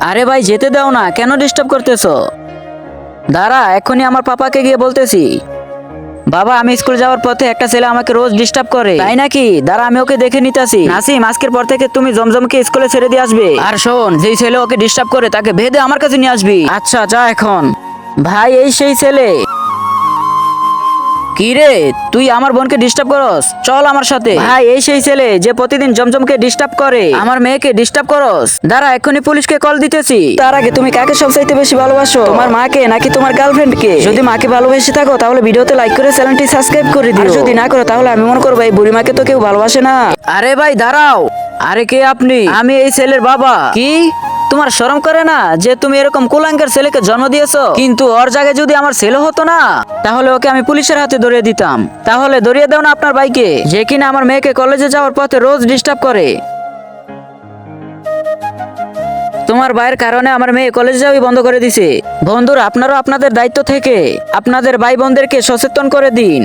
আরে ভাই, যেতে দাও না। কেন ডিস্টার্ব করতেছো? দাঁড়া এখনই আমার পাপাকে গিয়ে বলতেছি। বাবা, আমি স্কুল যাওয়ার পথে একটা ছেলে আমাকে রোজ ডিস্টার্ব করে। তাই নাকি? দাঁড়া, আমি ওকে দেখে নিতেছি। নাসিম, আজকের পর থেকে তুমি জমজমকে স্কুলে ছেড়ে দিয়ে আসবে। আর শোন, যেই ছেলে ওকে ডিস্টার্ব করে, তাকে ভেদে আমার কাছে নিয়ে আসবি। আচ্ছা যা এখন। ভাই, এই সেই ছেলে। কি রে তুই আমার বোনকে ডিস্টার্ব করস? চল আমার সাথে। ভাই এই সেই ছেলে যে প্রতিদিন জমজমকে ডিস্টার্ব করে। আমার মেয়েকে ডিস্টার্ব করস? দাঁড়া এক্ষুনি পুলিশকে কল দিতেছি। তার আগে তুমি কাকে সবচাইতে বেশি ভালোবাসো? তোমার মাকে নাকি তোমার গার্লফ্রেন্ড কে যদি মাকে ভালোবেসে থাকো তাহলে ভিডিওতে লাইক করে চ্যানেলটি সাবস্ক্রাইব করে দিও। যদি না করো তাহলে আমি মনে করব এই বুড়ি মাকে তো কেউ ভালোবাসে না। আরে ভাই দাঁড়াও। আরে কে আপনি? আমি এই ছেলের বাবা। কি? তোমার শরম করে না যে তুমি এরকম কুলাঙ্কের ছেলেকে জন্ম দিয়েছ? কিন্তু ওর জায়গায় যদি আমার ছেলে হতো না, তাহলে ওকে আমি পুলিশের হাতে ধরিয়ে দিতাম। তাহলে ধরিয়ে দাও না আপনার ভাইকে, যে কিনা আমার মেয়েকে কলেজে যাওয়ার পথে রোজ ডিস্টার্ব করে। তোমার ভাইয়ের কারণে আমার মেয়ে কলেজে যাওয়াই বন্ধ করে দিছে। বন্ধুরা, আপনারও আপনাদের দায়িত্ব থেকে আপনাদের ভাই বোনদেরকে সচেতন করে দিন।